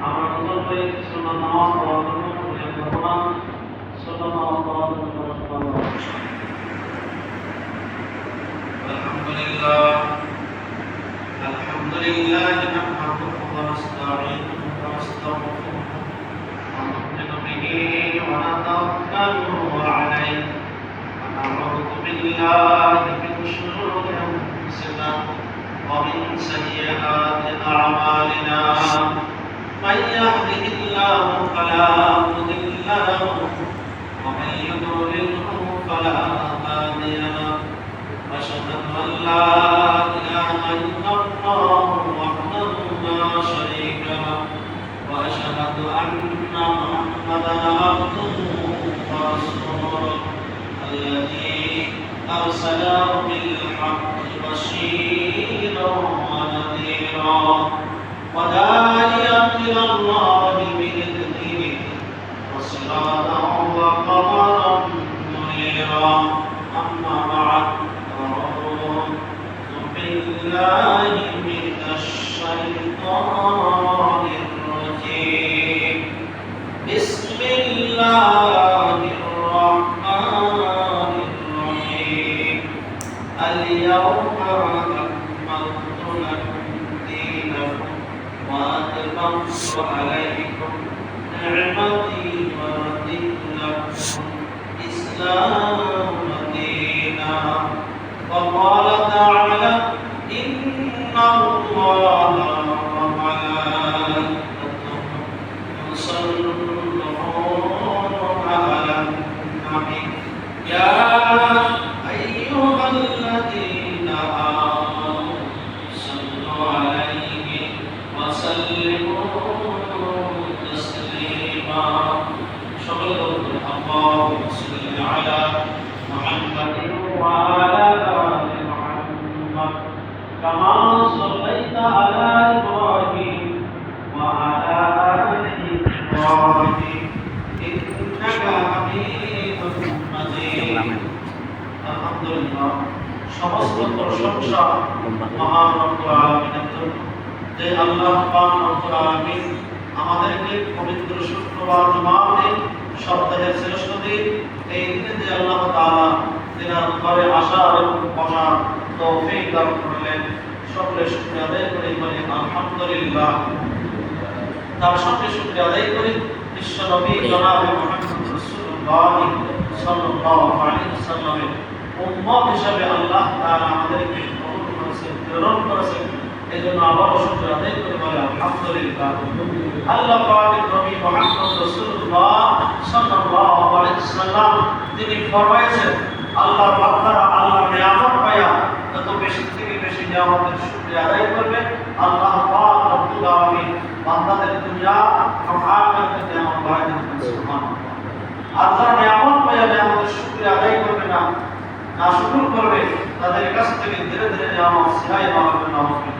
আমার প্রথম কিছু নামাজ وأشهد أن محمدا عبده ورسوله الذي أرسله بالحق بشيرا ونذيرا وداعيا الله بإذنه وسراجا وقمرا منيرا أما بعد أعوذ بالله من الشيطان الله الرحمن الرحيم اليوم أكملت لكم دينكم وأتممت عليكم نعمتي ورضيت لكم الإسلام আলামিন আমাদেরকে পবিত্র শুক্রবার জুমাতে সপ্তাহের শ্রেষ্ঠ দিন, এই দিনে আল্লাহ তাআলা তিনার ঘরে আসার এবং বসার তৌফিক দান করলেন। সকলে শুকরিয়া আদায় করে, বলি আলহামদুলিল্লাহ। তার সঙ্গে শুকরিয়া আদায় করি বিশ্ব নবী জনাব মুহাম্মদ উম্মত হিসাবে আল্লাহ তাআলা আমাদেরকে প্রেরণ করেছেন। এই জন্য আবারও শুকরিয়া আদায় আল্লাহ তিনি ফরমায়েছেন আল্লাহর বান্দারা আল্লাহর নিয়ামত পায়া যত বেশি থেকে বেশি নিয়ামতের শুকরিয়া আদায় করবে আল্লাহ পাক রব্বুল আলামিন বান্দাদের দুনিয়া আদায় করবে না না করবে, তাদের কাছ থেকে ধীরে ধীরে নিয়ামত সিহাই পাবে নামত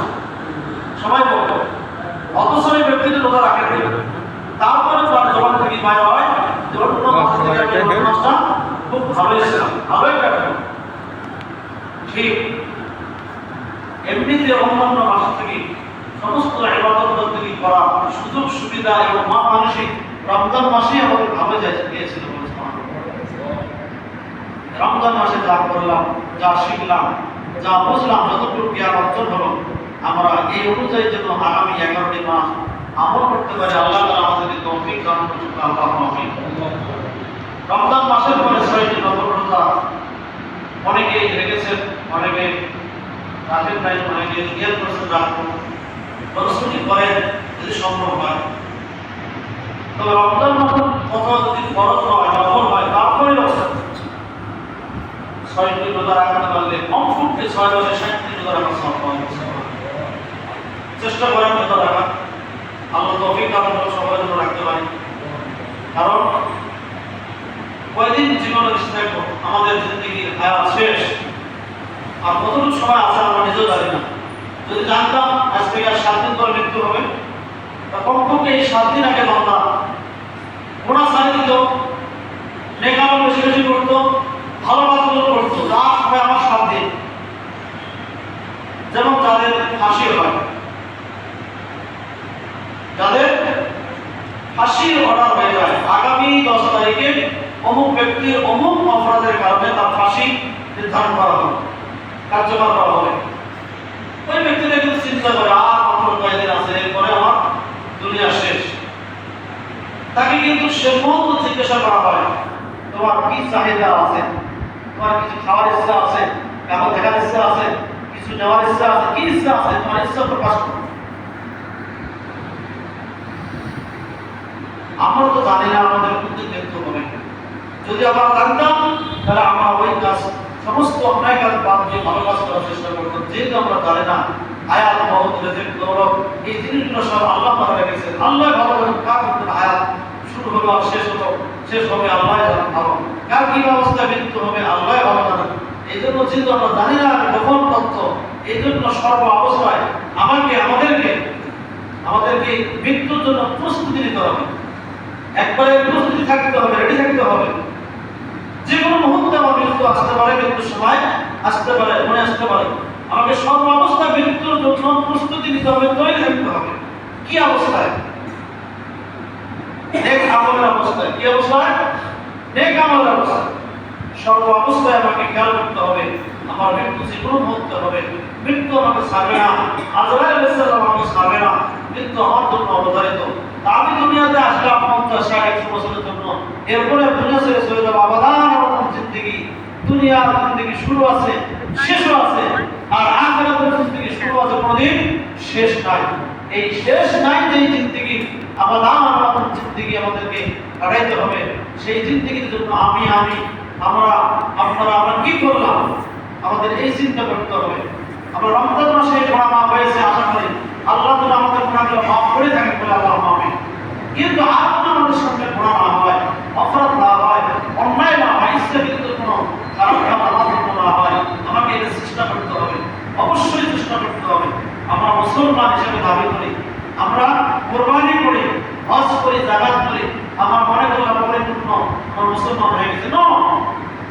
সবাই বলে অথচ ওই ব্যক্তিটা রোজা রাখে নাই। তারপরে তার জবান থেকে পাওয়া হয়। যে অন্য মাস থেকে আমি মাসটা খুব ভালোই ছিলাম ভালোই কাটলো ঠিক। এমনিতে অন্যান্য মাস থেকে সমস্ত ইবাদত বন্দী করা সুযোগ সুবিধা এবং মা মানসিক রমজান মাসেই আমাদের ভালো গিয়েছিল রমজান মাসে যা করলাম যা শিখলাম যা বুঝলাম যতটুকু জ্ঞান অর্জন হলো আমরা এই অনুযায়ী যেন আগামী এগারোটি মাস আমল করতে পারি, আল্লাহ তাআলা আমাদেরকে তৌফিক দান করুন আল্লাহ রমজান মাসের পরে ছয়টি রোজা অনেকে রেখেছেন অনেকে রাখেন নাই, অনেকে নিয়ত করছেন রাখব প্রদর্শনী করেন যদি সম্ভব হয়। তবে রমজান মাস কত যদি ফরজ হয়, নফল হয় তারপরেও ছয়টি রোজা রাখতে পারলে কমপক্ষে ছয় মাসে ষাটটি রোজা রাখা পাওয়া যাচ্ছে। চেষ্টা করেন রোজা রাখা আল্লাহ তৌফিক আমরা সবাই জন্য রাখতে পারি। কারণ, কয়দিন জীবনে বেঁচে থাকব? আমাদের জিন্দগির হায়াত শেষ। আর কতটুকু সময় আছে আমরা নিজেও জানি না। যদি জানতাম আজ থেকে আর সাত দিন পর মৃত্যু হবে, তা কমপক্ষে এই সাত দিন আগে বান্দা গোনা ছাড়ি দিত নেকামল বেশি বেশি করতো, ভালো কাজগুলো করতো যা সময় আমার সাত দিন। যেমন তাদের ফাঁসি হয়। যাদের ফাঁসির অর্ডার হয়ে যায়, আগামী দশ তারিখে অমুক ব্যক্তির অমুক অপরাধের কারণে তার ফাঁসি নির্ধারণ করা হবে, কার্যকর করা হবে। ওই ব্যক্তিরা কিন্তু চিন্তা করে, আর মাত্র কয়েকদিন আছে, এরপরে আমার দুনিয়া শেষ। তাকে কিন্তু সে মতো জিজ্ঞাসা করা হয়, তোমার কি চাহিদা আছে? তোমার কিছু খাওয়ার ইচ্ছা আছে? কারও দেখার ইচ্ছা আছে? কিছু নেওয়ার ইচ্ছা আছে? কি ইচ্ছা আছে? তোমার ইচ্ছা প্রকাশ করো। আমরা তো জানি না আমাদের কোনদিন মৃত্যু হবে যদি আমরা জানতাম, তাহলে আমরা ওই কাজ, সমস্ত অন্যায় কাজ বাদ দিয়ে ভালো কাজ করার চেষ্টা করতাম। যেহেতু আমরা জানি না, আয়াত এই জিনিসগুলো সব আল্লাহ তারা রেখেছেন। আল্লাহ ভালো কার করতেন আয়াত শুরু হলো আর শেষ হলো। শেষ হবে আল্লাহ ভালো কার কি অবস্থায় মৃত্যু হবে আল্লাহ ভালো জানেন এই জন্য যেহেতু আমরা জানি না গোপন তথ্য। এই জন্য সর্ব অবস্থায় আমাকে, আমাদেরকে আমাদেরকে মৃত্যুর জন্য প্রস্তুতি নিতে হবে। একবারে প্রস্তুতি থাকতে হবে রেডি থাকতে হবে। যে কোনো মুহূর্তে আমার মৃত্যু আসতে পারে, মৃত্যুর সময় আসতে পারে, মনে আসতে পারে। আমাকে সব অবস্থা, মৃত্যুর জন্য প্রস্তুতি নিতে হবে, তৈরি থাকতে হবে। কি অবস্থায়? নেক আমলের অবস্থায়। কি অবস্থায়? নেক আমলের অবস্থায়। সর্ব অবস্থায় আমাকে খেয়াল করতে হবে, আমার মৃত্যু যে কোনো হবে। মৃত্যু আমাকে ছাড়বে না, আজরাইল আলাইহিস সালাম আমাকে ছাড়বে না, মৃত্যু আমার জন্য অবধারিত। আমি দুনিয়াতে আসলাম পঞ্চাশ, ষাট, একশো বছরের জন্য। এরপরে দুনিয়া ছেড়ে চলে যাব আবাদান আবাদান জিন্দিগি। দুনিয়ার জিন্দিগি শুরু আছে, শেষও আছে, আর আখেরাতের জিন্দিগি শুরু আছে কোনোদিন শেষ নাই। এই শেষ নাই যে জিন্দিগি, আবাদান আবাদান জিন্দিগি আমাদেরকে কাটাইতে হবে। সেই জিন্দিগির জন্য আমি আমি আমরা, আপনারা, আমরা কি করলাম? আমাদের এই চিন্তা করতে হবে। আমরা রমজান মাসে গোড়া মাপ হয়েছে, আশা করি আল্লাহ তালা আমাদের গোড়াগুলো মাফ করে থাকেন বলে আল্লাহ মাফে কিন্তু আর কোনো আমাদের সামনে গোড়া না হয়, অপরাধ না হয়, অন্যায় না হয় কিন্তু কোনো খারাপ কাজ না হয়, আমাকে এটা চেষ্টা করতে হবে, অবশ্যই চেষ্টা করতে হবে। আমরা মুসলমান হিসেবে দাবি করি, আমরা কোরবানি করি, হজ করি জাগাত করি, আমার মনে করলাম পরিপূর্ণ আমার মুসলমান হয়ে গেছে। ন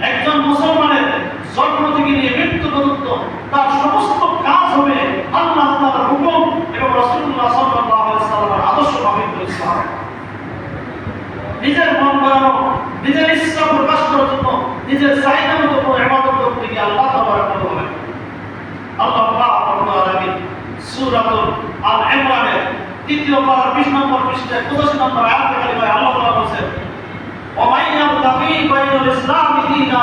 একজন মুসলমানের জন্ম থেকে নিয়ে মৃত্যু পর্যন্ত তার সমস্ত কাজ হবে আল্লাহ হুকুম এবং রাসূলুল্লাহ সাল্লাল্লাহু আলাইহি সাল্লামের আদর্শ ভাবে হবে নিজের মন বাড়ানো নিজের ইচ্ছা প্রকাশ করার জন্য, নিজের চাহিদা মতো কোনো করতে গিয়ে আল্লাহ হবে। আল্লাহ পাক আল ইমরানের তৃতীয় 20 নম্বর পৃষ্ঠায় 85 নম্বর আল্লাহ বলেছেন ومن يبتغي بين الاسلام دينا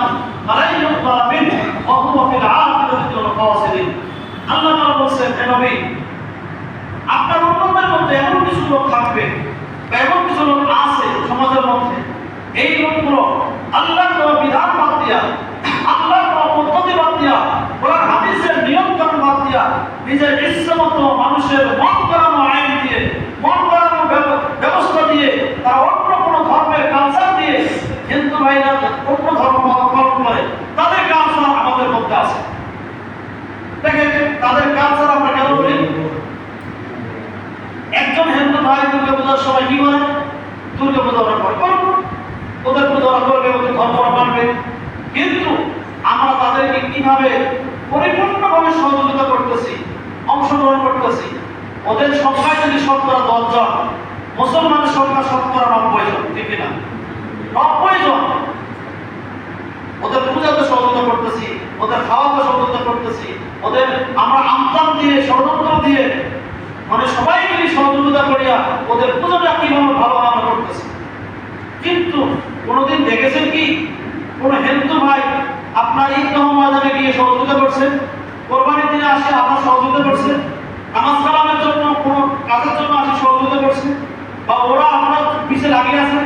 فلن يقبل منه وهو في العاقبه من الخاسرين আল্লাহ তাআলা বলেন হে নবী আপনার উম্মতের মধ্যে এমন কিছু লোক থাকবে বা এমন কিছু লোক আছে সমাজের মধ্যে এই লোকগুলো আল্লাহর কোন বিধান বাদ দিয়া আল্লাহর কোন পদ্ধতি বাদ দিয়া কোরআন হাদিসের নিয়ম কানুন বাদ দিয়া নিজের ইচ্ছা মতো মানুষের মন করানো আইন দিয়ে মন করানো ব্যব- ব্যবস্থা দিয়ে তারা অন্য কোনো ধর্মের কালচার দিয়ে হিন্দু ভাইরা অন্য ধর্ম পালন করে, তাদের কালচার আমাদের মধ্যে আছে। দেখেন, তাদের কালচার আমরা কেন করি? একজন হিন্দু ভাই দুর্গা সময় কি করে? দুর্গা ওরা করে। ওদের পূজা ওরা করবে, ওদের ধর্ম ওরা মানবে কিন্তু আমরা তাদেরকে কীভাবে পরিপূর্ণভাবে সহযোগিতা করতেছি, অংশগ্রহণ করতেছি, ওদের সংখ্যায় যদি শতকরা দশ জন মুসলমানের সংখ্যা শতকরা নব্বই জন ঠিক না নব্বই জন ওদের পূজাতে সহযোগিতা করতেছি ওদের খাওয়াতে সহযোগিতা করতেছি। ওদের আমরা আমদান দিয়ে, ষড়যন্ত্র দিয়ে মানে সবাই মিলে সহযোগিতা করিয়া ওদের পূজাটা কীভাবে ভালো আমরা করতেছি। কিন্তু কোনোদিন দেখেছেন কি? কোন হিন্দু ভাই আপনার ঈদগাহ ময়দানে গিয়ে সহযোগিতা করছেন? কোরবানির দিনে আসে, আপনার সহযোগিতা করছে নামাজ কালামের জন্য, কোনো কাজের জন্য আসে, সহযোগিতা করছে বা ওরা আপনার পিছিয়ে লাগিয়ে আছে?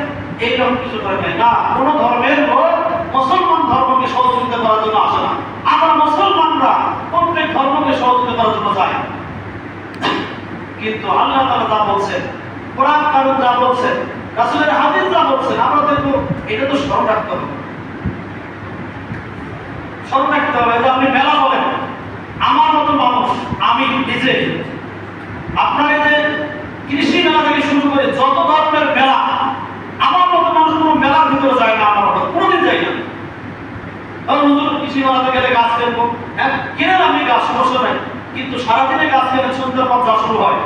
এইরকম কিছু করে না, কোনো ধর্মের লোক মুসলমান ধর্মকে সহযোগিতা করার জন্য আসে না। আমরা মুসলমানরা প্রত্যেক ধর্মকে সহযোগিতা করার জন্য কিন্তু আল্লাহ তারা যা বলছেন, কোরআন কারণ যা বলছেন, রাসুলের হাদিস যা বলছেন, আমরা দেখব এটা তো স্মরণ রাখতে হবে। স্মরণ রাখতে হবে আপনি মেলা বলেন আমার মতো মানুষ আমি নিজে আপনার এই যে কৃষি মেলা থেকে শুরু করে যত ধরনের মেলা আমার মতো মানুষ কোনো মেলার ভিতরে যায় না আমার মতো কোনোদিন যাই না কারণ হুজুর কৃষি মেলাতে গেলে গাছ কিনবো হ্যাঁ কিনে আমি গাছ সমস্যা নাই কিন্তু সারাদিনে গাছ কিনে সন্ধ্যার পর যা শুরু হয়।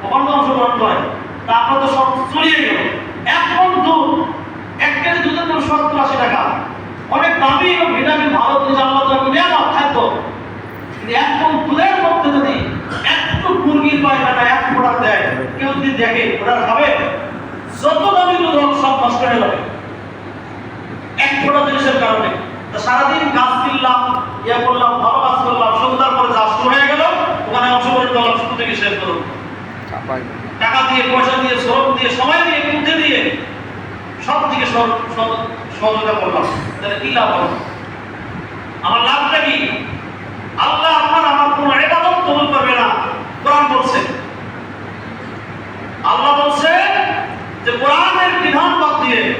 তো অংশগ্রহণ করে। তারপর তো সব চলিয়ে গেল। এক মন দুধ, এক কেজি দুধের দাম সত্তর আশি টাকা। অনেক দামি এবং ভিটামিন ভালো জিনিস আল্লাহ তাকে নিয়ামত খাদ্য। এক মন দুধের মধ্যে যদি একটু মুরগির পায়খানা এক ফোঁটা দেয়, কেউ যদি দেখে ওটা খাবে, যত দামি দুধ হোক সব নষ্ট হয়ে যাবে। এক ফোঁটা জিনিসের কারণে। সারাদিন গাছ কিনলাম, ইয়া করলাম ভালো কাজ করলাম সন্ধ্যার পরে যা শুরু হয়ে গেল ওখানে অংশগ্রহণ করলাম শুরু থেকে শেষ করুন। টাকা দিয়ে। পয়সা দিয়ে শ্রম দিয়ে সময় দিয়ে বুদ্ধি দিয়ে সব দিকে সহ- সহ- সহযোগিতা করলাম। তাহলে কি লাভ হলো আমার লাভটা কি? আল্লাহ আপনার আমার কোনো এবাদত কবুল করবে না। কোরআন বলছে। আল্লাহ বলছে যে কোরআনের বিধান বাদ দিয়ে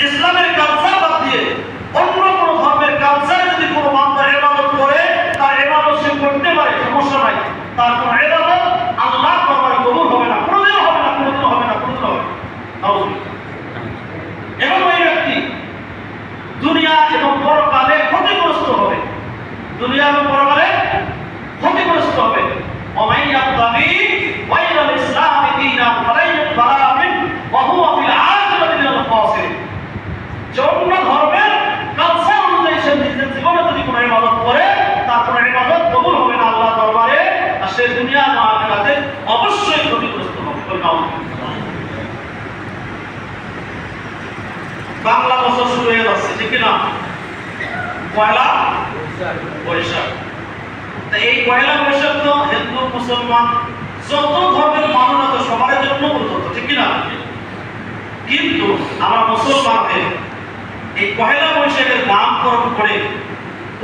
ইসলামের কালচার বাদ দিয়ে অন্য কোনো ধর্মের কালচারে যদি কোনো বান্দা ইবাদত করে তার ইবাদত সে করতে পারে, সমস্যা নাই। তার কোন এরাদা আল্লাহ কবুল হবে না হবে না হবে না হবে না। এবং ওই ব্যক্তি দুনিয়া এবং পরকালে ক্ষতিগ্রস্ত হবে। দুনিয়া এবং পরকালে ক্ষতিগ্রস্ত হবে। অমাইয়া দাবি ওয়াইরাল ইসলাম দীনা ফালাইয়াত বারামিন ওয়া হুয়া ফিল আখিরাতি মিনাল জন্য পয়লা বৈশাখ। তা এই পয়লা বৈশাখ তো হিন্দু, মুসলমান, যত ধর্মের মানুষ আছে সবার জন্য উন্নত ঠিক না কিন্তু আমরা মুসলমানদের এই পয়লা বৈশাখের নামকরণ করে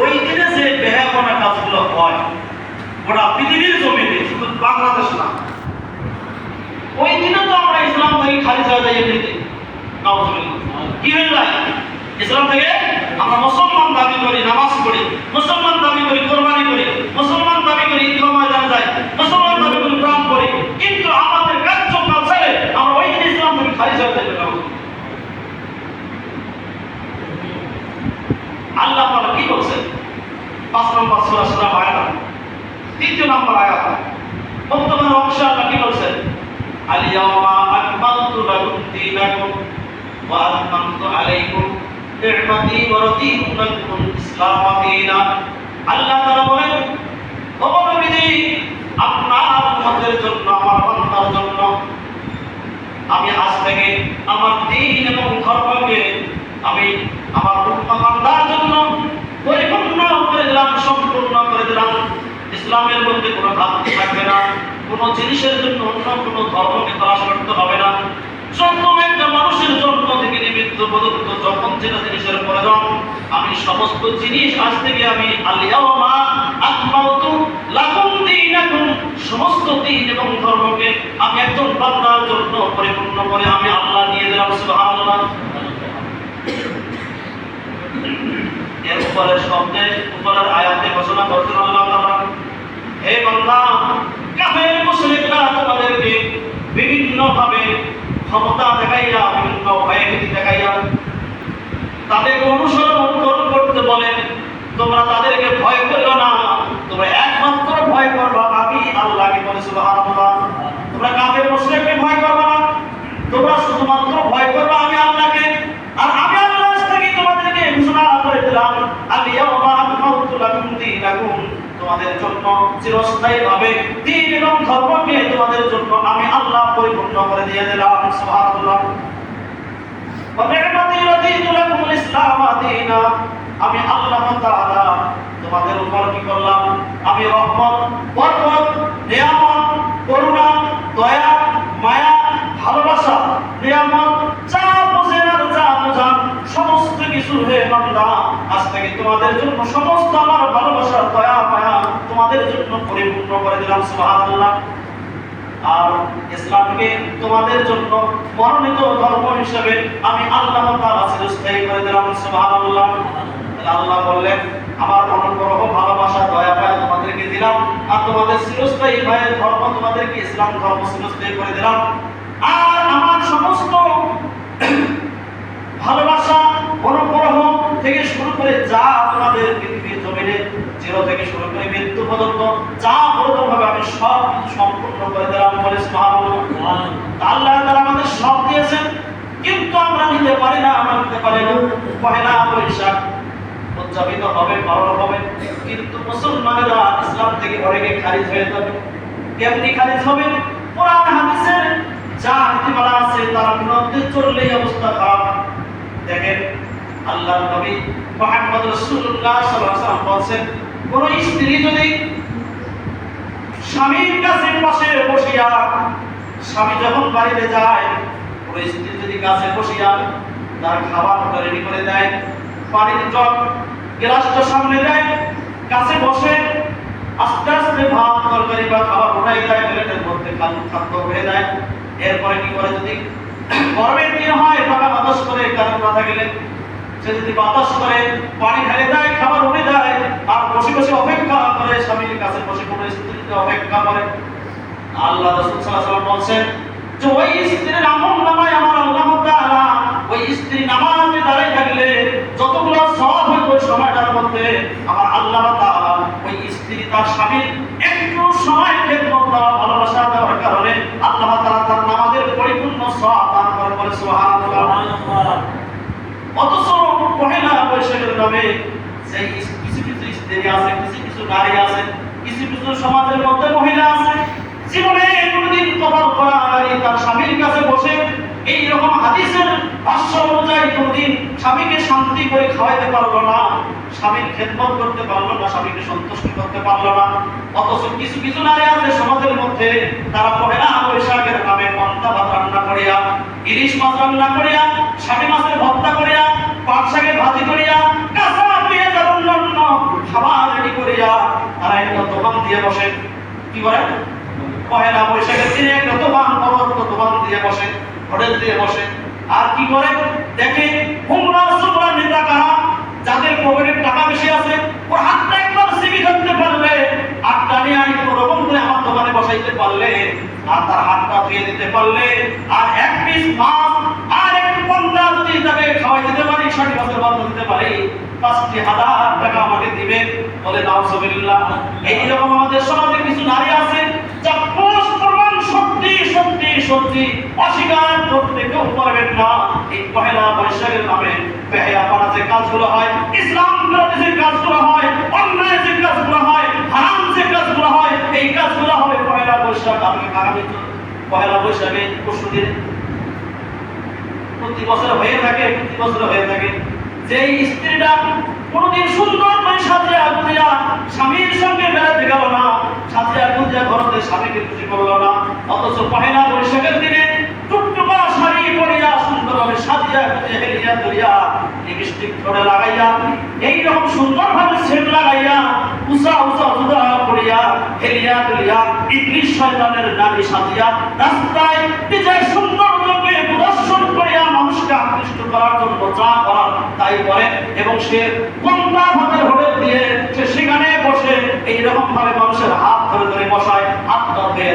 ওই দিনে যে বেহাপনা কাজগুলো হয় ওরা পৃথিবীর জমিনে, শুধু বাংলাদেশ না ওই দিনে তো আমরা ইসলাম থেকে খালি হয়ে এমনিতে কি হয়ে যায় ইসলাম থেকে আমরা মুসলমান দাবি করি, নামাজ পড়ি, মুসলমান দাবি করি, কোরবানি করি, মুসলমান দাবি করি যাই, মুসলমান দাবি করি প্রাণ করি কিন্তু আমাদের কার্যক্রম ছেড়ে আমরা ওই ইসলাম থেকে খালি হয়ে নাউজুবিল্লাহ। আল্লাহ তাআলা কি বলছেন? পাঁচ নম্বর সূরা সূরা বায়ানা তৃতীয় নম্বর আয়াত। অংশে আল্লাহ কি বলছেন? আলিয়াওমা আকমালতু লাকুম দীনাকুম ওয়া আতমামতু আলাইকুম নি'মাতি আল্লাহ তাআলা বলেন, ও নবীজি, আপনার উম্মতের জন্য, আমার বান্দার জন্য, আমি আজ থেকে আমার এবং ধর্মকে আমি আমার জন্য পরিপূর্ণ করে দিলাম, সম্পূর্ণ করে দিলাম। ইসলামের মধ্যে কোনো ঘাটতি থাকবে না, কোনো জিনিসের জন্য অন্য কোনো ধর্মকে তালাশ করতে হবে না। যত একটা মানুষের নিমিত্ত আমি সমস্ত জিনিস আজ থেকে আমি সমস্ত দিন এবং ধর্মকে আমি একজন জন্য পরিপূর্ণ করে আমি আল্লাহ দিলাম উপরের আয়াতে ঘোষণা আল্লাহ হে কাফের তোমাদেরকে বিভিন্ন ভাবে ক্ষমতা দেখাইয়া বিভিন্ন ভয়ভীতি দেখাইয়া তাদেরকে অনুসরণ অনুকরণ করতে বলে তোমরা তাদেরকে ভয় করিও না। তোমরা একমাত্র ভয় করবা আমি আল্লাহকে বলে, সুবহানাল্লাহ। তোমরা কাফের মুশরিককে ভয় করবা না। তোমরা শুধুমাত্র ভয় করবা আমি আল্লাহকে। আর আমি আল্লাহ থেকে তোমাদেরকে ঘোষণা করে দিলাম আলিয়াউমা আকমালতু লাকুম দীনাকুম। তোমাদের জন্য চিরস্থায়ী ভাবে দিন এবং ধর্মকে তোমাদের জন্য আমি আল্লাহ পরিপূর্ণ করে দিয়ে দিলাম, সুবহানাল্লাহ। আমি আল্লাহ তাআলা তোমাদের উপর কি করলাম? আমি রহমত, বরকত, নিয়ামত, করুণা, দয়া, মায়া, ভালোবাসা, নিয়ামত, যা বোঝেন আর যা বোঝান সমস্ত কিছু তোমাদের জন্য সমস্ত আমার ভালোবাসা দয়া মায়া তোমাদের জন্য পরিপূর্ণ করে দিলাম, সুবহানাল্লাহ। আর ইসলামকে তোমাদের জন্য মনোনীত ধর্ম হিসেবে আমি আল্লাহ তাআলা করে দিলাম, সুবহানাল্লাহ। আল্লাহ বললেন, আমার অনুগ্রহ ভালোবাসা, দয়া মায়া তোমাদেরকে দিলাম, আর তোমাদের চিরস্থায়ী ভাইয়ের ধর্ম তোমাদেরকে ইসলাম ধর্ম চিরস্থায়ী করে দিলাম। আর আমার সমস্ত ভালোবাসা, অনুগ্রহ থেকে শুরু করে যা তোমাদের পৃথিবীর জমিনে চির থেকে শুরু পর্যন্ত যা প্রয়োজন হবে আমি সব কিছু সম্পূর্ণ করে দিলাম বলে আল্লাহ তাআলা আমাদের সব দিয়েছেন কিন্তু আমরা নিতে পারি না আমরা নিতে পারি না। পহেলা বৈশাখ উদযাপিত হবে পালন হবে। কিন্তু মুসলমানেরা ইসলাম থেকে অনেকে খারিজ হয়ে যাবে। কেমনি খারিজ হবে? কোরআন হাদিসের যা নীতিমালা আছে তার বিরুদ্ধে চললেই অবস্থা খারাপ। দেখেন আল্লাহ নবী মুহাম্মদ আলাইহি ওয়াসাল্লাম বলেন কোন স্ত্রী যদি স্বামীর কাছে পাশে বসিয়া স্বামী যখন বাড়িতে যায় ওই স্ত্রী যদি কাছে বসিয়া তার খাবার রেডি করে দেয়, পানির জগ গ্লাসটা সামনে দেয়, কাছে বসে আস্তে আস্তে ভাত, তরকারি বা খাবার উঠাই দেয়, প্লেটের মধ্যে খাদ্য হয়ে দেয়, এরপরে কি করে যদি গরমের দিন হয় টাকা বাতাস করে কারণ মাথা গেলে সে যদি বাতাস করে পানি ঢেলে দেয় খাবার উঠে দেয় আর বসে বসে অপেক্ষা করে স্বামীর কাছে বসে কোনো স্ত্রীকে অপেক্ষা করে। আল্লাহ রাসূল সাল্লাল্লাহু আলাইহি বলছেন যে ওই স্ত্রীর আমল নামায় আমার আল্লাহ তাআলা ওই স্ত্রী নামাজে দাঁড়িয়ে থাকলে যতগুলো সওয়াব হয় ওই সময়টার মধ্যে আমার আল্লাহ তাআলা ওই স্ত্রী তার স্বামীর একটু সময় খেদমত দেওয়া ভালোবাসা দেওয়ার কারণে আল্লাহ তাআলা তার নামাজের পরিপূর্ণ সওয়াব দান করে সুবহানাল্লাহ। অথচ বৈশাখের নামে সেই কিছু কিছু স্ত্রী আছে, কিছু কিছু নারী আছে, কিছু কিছু সমাজের মধ্যে মহিলা আছে। জীবনে কোনোদিন কবর করা নারী তার স্বামীর কাছে বসে এই রকম হাদিসের ভাষ্য অনুযায়ী কোনোদিন স্বামীকে শান্তি করে খাওয়াইতে পারল না, স্বামীর খেদমত করতে পারল না, স্বামীকে সন্তুষ্ট করতে পারল না। অথচ কিছু কিছু নারী আছে সমাজের মধ্যে, তারা পহেলা বৈশাখের নামে পন্থা ভাত রান্না করিয়া, ইলিশ মাছ রান্না করিয়া ষাটি মাছের ভর্তা করিয়া পাট শাকের ভাজি করিয়া কাঁচা পেঁয়াজের অন্যান্য খাবার রেডি করিয়া তারা একটা দোকান দিয়ে বসে। কি করে পহেলা বৈশাখের দিনে একটা দোকান বড় একটা দোকান দিয়ে বসে, হোটেল দিয়ে বসে। আর কি করে? দেখে হুমরা সুমরা নেতা কারা? যাদের পকেটের টাকা বেশি আছে, ওর হাতটা একবার সিবি ধরতে পারলে নিয়ে আনি রকম করে আমার দোকানে বসাইতে পারলে, আর তার হাতটা ধুয়ে দিতে পারলে, আর এক পিস মাছ আর একটু পন্থা যদি তাকে খাওয়াই দিতে পারি ষাট বছর বন্ধ দিতে পারি পাঁচটি হাজার টাকা আমাকে দিবে। বলে নাউজুবিল্লাহ এইরকম আমাদের সমাজে কিছু নারী আছে, যা প্রমাণ সত্যি সত্যি সত্যি অস্বীকার করতে কেউ পারবেন না। এই পহেলা বৈশাখের নামে বেহায়া পাড়া যে কাজগুলো হয়, ইসলাম বিরোধী যে কাজগুলো হয়, অন্যায় যে কাজগুলো হয়, হারাম যে কাজগুলো হয়, এই কাজগুলো হবে পহেলা বৈশাখ আমি আগামী পহেলা বৈশাখে পরশু প্রতি বছর হয়ে থাকে, প্রতি বছর হয়ে থাকে। যে স্ত্রীটা কোনোদিন সুন্দর করে সাজিয়া গুজিয়া স্বামীর সঙ্গে বেড়াতে গেল না, সাজিয়া গুজিয়া ঘরতে স্বামীকে খুশি করল না, অথচ পহেলা বৈশাখের দিনে টুকটুকা শাড়ি পরিয়া সাজিয়া গুজিয়া হেলিয়া ধরিয়া লিপস্টিক ধরে লাগাইয়া, এইরকম সুন্দরভাবে সেট লাগাইয়া উষা উষা উদা করিয়া হেলিয়া ধরিয়া ইংলিশ শয়তানের নারী সাজিয়া রাস্তায় করিয়া মানুষকে আকৃষ্ট করার জন্য যা করার তাই এবং সে ভাতের হোটেল দিয়ে সে সেখানে বসে এইরকম ভাবে মানুষের হাত ধরে ধরে বসায়, হাত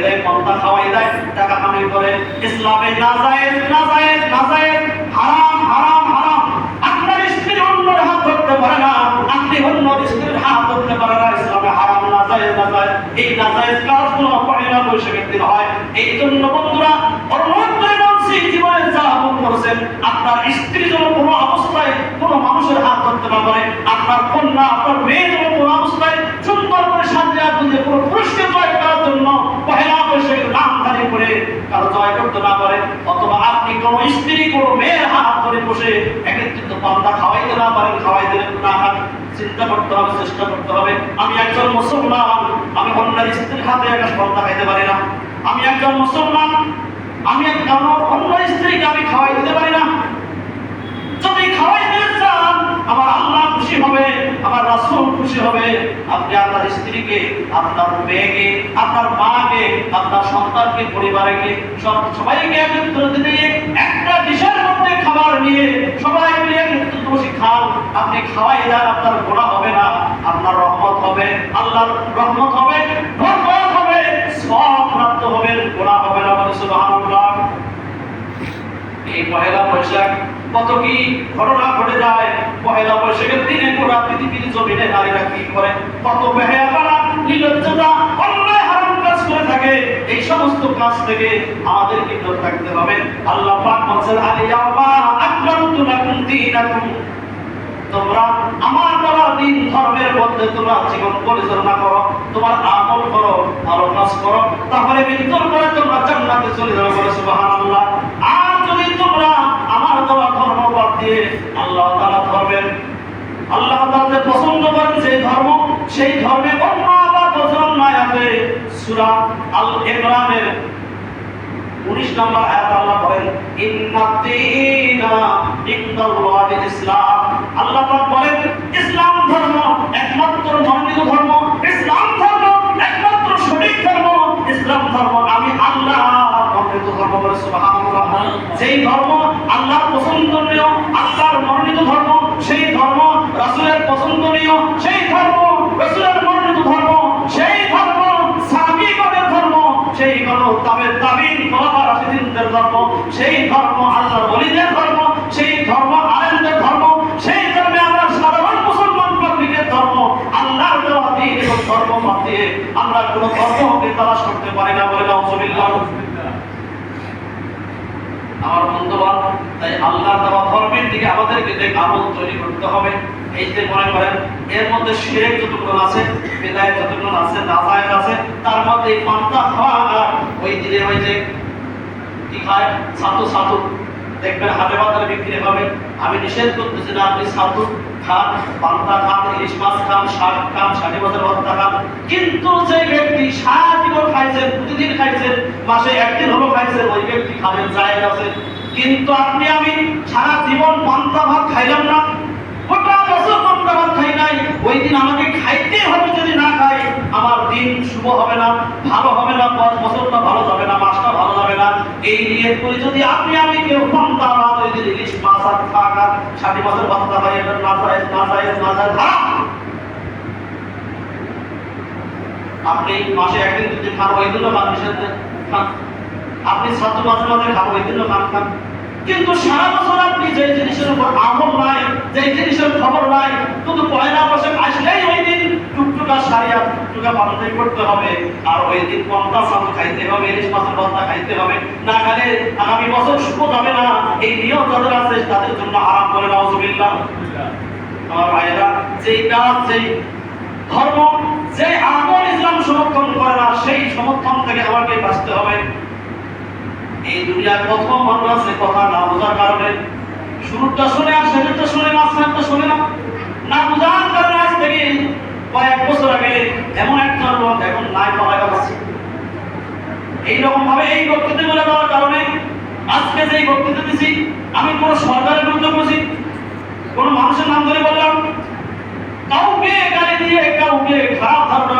দেয় খাওয়াই দেয়, টাকা করে। ইসলামে নাজায়েজ নাজায়েজ নাজায়েজ, হারাম হারাম হারাম। আপনার অন্যের হাত ধরতে পারে না, আপনি অন্য স্ত্রীর হাত ধরতে পারে না, ইসলামে হারাম, নাজায়েজ নাজায়েজ। এই নাজায়েজ কাজগুলো পয়লা বৈশাখের দিন হয়। এই জন্য বন্ধুরা অনুরোধ করে বলছি জীবনে যা ভুল করেছেন, আপনার স্ত্রী যেন কোনো অবস্থায় কোনো মানুষের হাত ধরতে না পারে, আপনার কন্যা, আপনার মেয়ে যেন কোনো অবস্থায় সুন্দর করে সাজিয়া গুঁজে কোনো পুরুষকে জয় করার জন্য পহেলা বৈশাখের নামধারী করে কারও জয় করতে না পারে, অথবা আপনি কোনো স্ত্রী, কোনো মেয়ের হাত ধরে বসে একত্রিত পান্তা খাওয়াইতে না পারেন, খাওয়াইতে না। পারেন চিন্তা করতে হবে, চেষ্টা করতে হবে। আমি একজন মুসলমান, আমি অন্যের স্ত্রীর হাতে একটা পন্থা খাইতে পারি না। আমি একজন মুসলমান আমি অন্য স্ত্রীকে আমি খাওয়াই দিতে পারি না। যদি খাওয়াই দিতে চান, আমার আল্লাহ খুশি হবে, আমার রাসূল খুশি হবে। আপনি আপনার স্ত্রীকে, আপনার মেয়েকে, আপনার মাকে, আপনার সন্তানকে, পরিবারকে, সব সবাইকে একত্রিত নিয়ে একটা ডিশের মধ্যে খাবার নিয়ে সবাই মিলে একত্রিত বসে খান। আপনি খাওয়াই দেন, আপনার গোনা হবে না। আপনার রহমত হবে, আল্লাহর রহমত হবে হবে সব প্রাপ্ত হবে গোনা হবে না বলে সুবহানাল্লাহ। এই পহেলা বৈশাখ কত কি ঘটনা ঘটে যায়? পহেলা বৈশাখের দিনে গোটা পৃথিবীর জমিনে নারীরা কি করে? কত বেহায়াপানা নির্লজ্জতা, অন্যায় হারাম কাজ করে থাকে। এই সমস্ত কাজ থেকে আমাদেরকে বিরত থাকতে হবে। আল্লাহ পাক বলছেন আলিয়ামা আকরামতু লাকুম দীনাকুম। তোমরা আমার দেওয়া দিন ধর্মের মধ্যে তোমরা জীবন পরিচালনা করো, তোমার আমল করো ভালো কাজ করো। তাহলে মৃত্যুর পরে তোমরা জান্নাতে চলে যাবে সুবহানাল্লাহ। তোমরা আমার দেওয়া ধর্ম বাদ দিয়ে আল্লাহ তাআলা ধর্মের আল্লাহ যে পছন্দ করেন সেই ধর্ম, সেই ধর্মে অন্য আবার বচন আছে। সূরা আল ইমরানের 19 নম্বর আয়াত আল্লাহ বলেন ইন্নাদ্দীনা ইনদাল্লাহিল ইসলাম। আল্লাহ পাক বলেন, ইসলাম ধর্ম একমাত্র মনোনীত ধর্ম, ইসলাম ধর্ম একমাত্র সঠিক ধর্ম, ইসলাম ধর্ম আমি আল্লাহ মনোনীত ধর্ম বলে সুবহানাল্লাহ যেই ধর্ম আল্লাহর পছন্দনীয় আল্লাহর মনোনীত ধর্ম, সেই ধর্ম রাসূলের পছন্দনীয় সেই ধর্ম রাসূলের মনোনীত ধর্ম, সেই ধর্ম সাহাবীগণের ধর্ম, সেই গণ তাবের তাবিন, খোলাফা রাশিদিনদের ধর্ম, সেই ধর্ম আল্লাহর বলিদের ধর্ম, সেই ধর্ম আলেমদের ধর্ম, সেই ধর্মে আমরা সাধারণ মুসলমান পাবলিকের ধর্ম, আল্লাহর দেওয়া দিন এবং ধর্ম বাদ দিয়ে আমরা কোনো ধর্মকে তালাশ করতে পারি না বলে নাউজুবিল্লাহ আমার বন্ধুবান তাই আল্লাহ দেওয়া ধর্মের দিকে আমাদেরকে যে আমল তৈরি করতে হবে, এই যে মনে করেন, এর মধ্যে শিরেক যতগুলো আছে বেদায় যতগুলো আছে নাজায় আছে, তার মধ্যে এই পান্তা খাওয়া ওই দিনে ওই যে কি খায়? ছাতু ছাতু। দেখবেন হাটে বাজারে বিক্রি হবে। আমি নিষেধ করতেছি না, আপনি ছাতু খান, পান্তা খান, ইলিশ মাছ খান, শাক খান ষাটি বছর ভর্তা খান। কিন্তু যে ব্যক্তি সারা জীবন খাইছেন, প্রতিদিন খাইছেন, মাসে একদিন হলো খাইছেন, ওই ব্যক্তি খাবেন, জায়েজ আছে। কিন্তু আপনি, আমি সারা জীবন পান্তা ভাত খাইলাম না, গোটা বছর পান্তা ভাত খাই নাই, ওই দিন আমাকে খাইতে হবে যদি না খাই, আমার দিন শুভ হবে না, ভালো হবে না, পাঁচ বছরটা ভালো যাবে না, মাসটা এই নিয়ত করে যদি আপনি আমি কেউ পান্তা না যদি ইলিশ মাছ আর আর ষাটি বছর পান্তা হয় এটা না এস না যায় না যায় আপনি মাসে একদিন যদি খান, ওই দিনও মানুষের আপনি সাত মাঝে মাসে খাব ওই দিনও খান খান। কিন্তু সারা বছর আপনি যে জিনিসের উপর আমল নাই যে জিনিসের খবর নাই কিন্তু পয়লা বছর আসলেই ওই দিন টুকটুকা সারিয়া, টুকটুকা পালনই করতে হবে, আর ওই দিন পঞ্চাশ মাছ খাইতে হবে, ইলিশ মাছের ভর্তা খাইতে হবে। না খালে আগামী বছর শুভ যাবে না। এই নিয়ম যাদের আছে, তাদের জন্য আরাম করে নাউজুবিল্লাহ। আমার ভাইয়েরা, যেই কাজ, যেই ধর্ম যে আমল ইসলাম সমর্থন করে না, সেই সমর্থন থেকে আমাকে বাঁচতে হবে। এই দুনিয়ার প্রথম মানুষ কথা না বোঝার কারণে। শুরুটা শুনে আর শুনে মাঝখানটা শুনে না। না বোঝার কারণে আজ থেকে কয়েক বছর আগে এমন এখন নাই পাওয়া যাচ্ছে। এইরকম ভাবে এই বক্তৃতা বলে দেওয়ার কারণে আজকে যে বক্তৃতা দিছি, আমি কোনো সরকারের বিরুদ্ধে বলছি কোনো মানুষের নাম ধরে বললাম, কাউকে গালি দিয়ে, কাউকে খারাপ ধারণা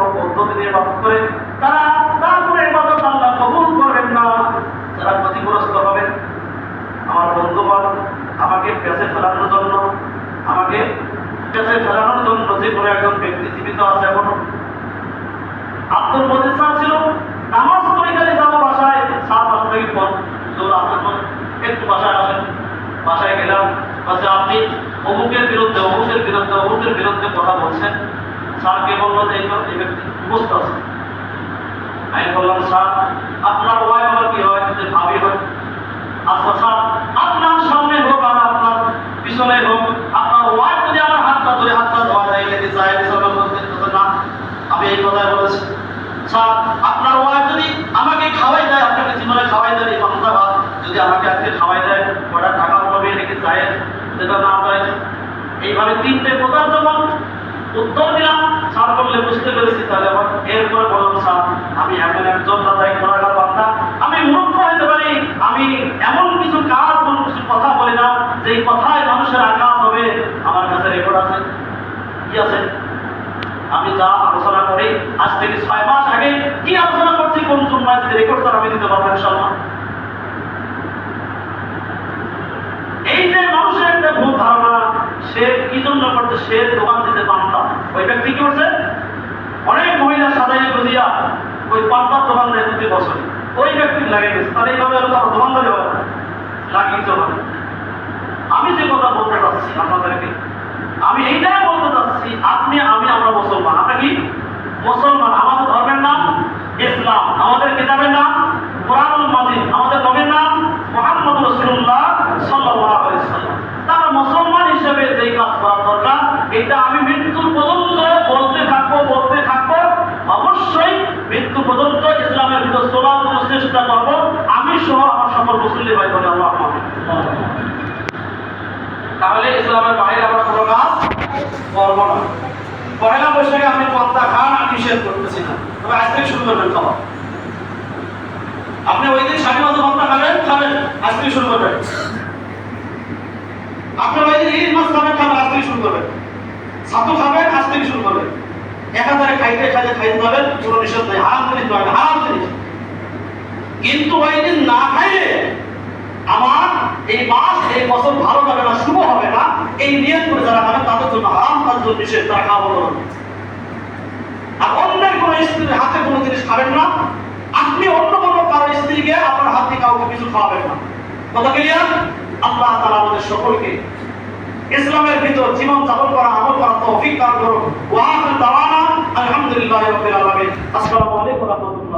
পদ্ধতিতে ইবাদত করে, তারা আল্লাহ কবুল করবেন না, তারা ক্ষতিগ্রস্ত হবে আমার বন্ধুগণ, আমাকে ফেলানোর জন্য, আমাকে ফেলানোর জন্য যে কোনো একজন ব্যক্তি জীবিত আছে আব্দুল মজিদ ছিল, নামাজ যাব বাসায়, সাত মাস থেকে পর দৌড় আসার পর একটু বাসায় আসেন। বাসায় গেলাম, বলছে, আপনি অমুকের বিরুদ্ধে অমুকের বিরুদ্ধে অমুকের বিরুদ্ধে কথা বলছেন। স্যারকে বলল যে এই ব্যক্তি উপস্থ আছে। আমি বললাম, স্যার, আপনার ওয়াই কি হয়? ভাবি হয়। আচ্ছা স্যার, আপনার সামনে হোক আর আপনার পিছনে হোক, আপনার ওয়াই যদি আমার ধরে ধোয়া যায় নাকি না, আমি এই কথাই বলেছি। স্যার, আপনার ওয়াই যদি আমাকে খাওয়াই দেয়, আপনাকে জীবনে খাওয়াই দেয়, এই ভাত যদি আমাকে আজকে খাওয়াই দেয় ওটা টাকা হবে নাকি চাই সেটা না হয় এইভাবে তিনটে প্রধান উত্তর দিলাম, স্যার বললে বুঝতে পেরেছি তাহলে এরপরে বললাম স্যার, আমি এমন একজন দাদা এক ধরাঘাত বান্দা আমি মূর্খ হতে পারি, আমি এমন কিছু কাজ কোন কিছু কথা বলি না যে কথায় মানুষের আঘাত হবে, আমার কাছে রেকর্ড আছে। কি আছে? আমি যা আলোচনা করি, আজ থেকে ছয় মাস আগে কি আলোচনা করছি, কোন জুম্মায় রেকর্ড তার আমি দিতে পারব ইনশাল্লাহ এই যে মানুষের একটা ভুল ধারণা কি জন্য করছে? সে দোকান দিতে পান্তা ওই ব্যক্তি কি করছে? অনেক মহিলা সাজাই বুঝিয়া ওই পান্তার দোকান দেয় প্রতি বছর। ওই ব্যক্তি লাগিয়ে গেছে তাহলে এইভাবে তার দোকানদারি হবে লাগিয়েছে হবে। আমি যে কথা বলতে চাচ্ছি আপনাদেরকে, আমি এইটাই বলতে চাচ্ছি, আপনি, আমি, আমরা মুসলমান। আমরা কি? মুসলমান। আমাদের ধর্মের নাম ইসলাম। আমাদের কিতাবের নাম কোরআনুল মাজিদ। আমাদের নবীর নাম মুহাম্মদ আলাইহি সাল্লাম তারা মুসলমান হিসেবে এটা আমি মৃত্যুর পর্যন্ত বলতে থাকব বলতে থাকব। অবশ্যই মৃত্যু পর্যন্ত ইসলামের ভিতর চলার চেষ্টা করব আমি সহ আমার সকল মুসলিম ভাই বলে আল্লাহ তাহলে ইসলামের বাইরে আমরা কোনো কাজ করব না। পয়লা বৈশাখে আপনি পদ্মা খান আমি নিষেধ করতেছি না। তবে আজ শুরু করবেন খাওয়া আপনি ওই দিন সাড়ে মাসে পদ্মা খাবেন খাবেন। আজ থেকে শুরু করবেন। আপনি ওই দিন ইলিশ মাছ খাবেন খাবেন করবেন ছাতু খাবেন আজ থেকে শুরু করবেন একাধারে খাইতে খাইতে খাইতে যাবেন, কোনো নিষেধ নেই। হারাম জিনিস নয়, হারাম জিনিস। কিন্তু ওই না খাইলে আমার এই মাস, এই বছর ভালো যাবে না, শুভ হবে না, এই নিয়ত করে যারা খাবে, তাদের জন্য হারাম, তাদের নিষেধ, তারা খাওয়া না। আর অন্যের কোনো স্ত্রীর হাতে কোনো জিনিস খাবেন না। আপনি অন্য কোনো কারও স্ত্রীকে আপনার হাত কাউকে কিছু খাওয়াবেন না। কথা ক্লিয়ার আল্লাহ তাআলা আমাদের সকলকে ইসলামের ভিতর জীবন যাপন করা, আমল করা তৌফিক দান করুন। ওয়া আখির দাওয়ানা, আলহামদুলিল্লাহি রাব্বিল আলামিন। আসসালামু আলাইকুম ওয়া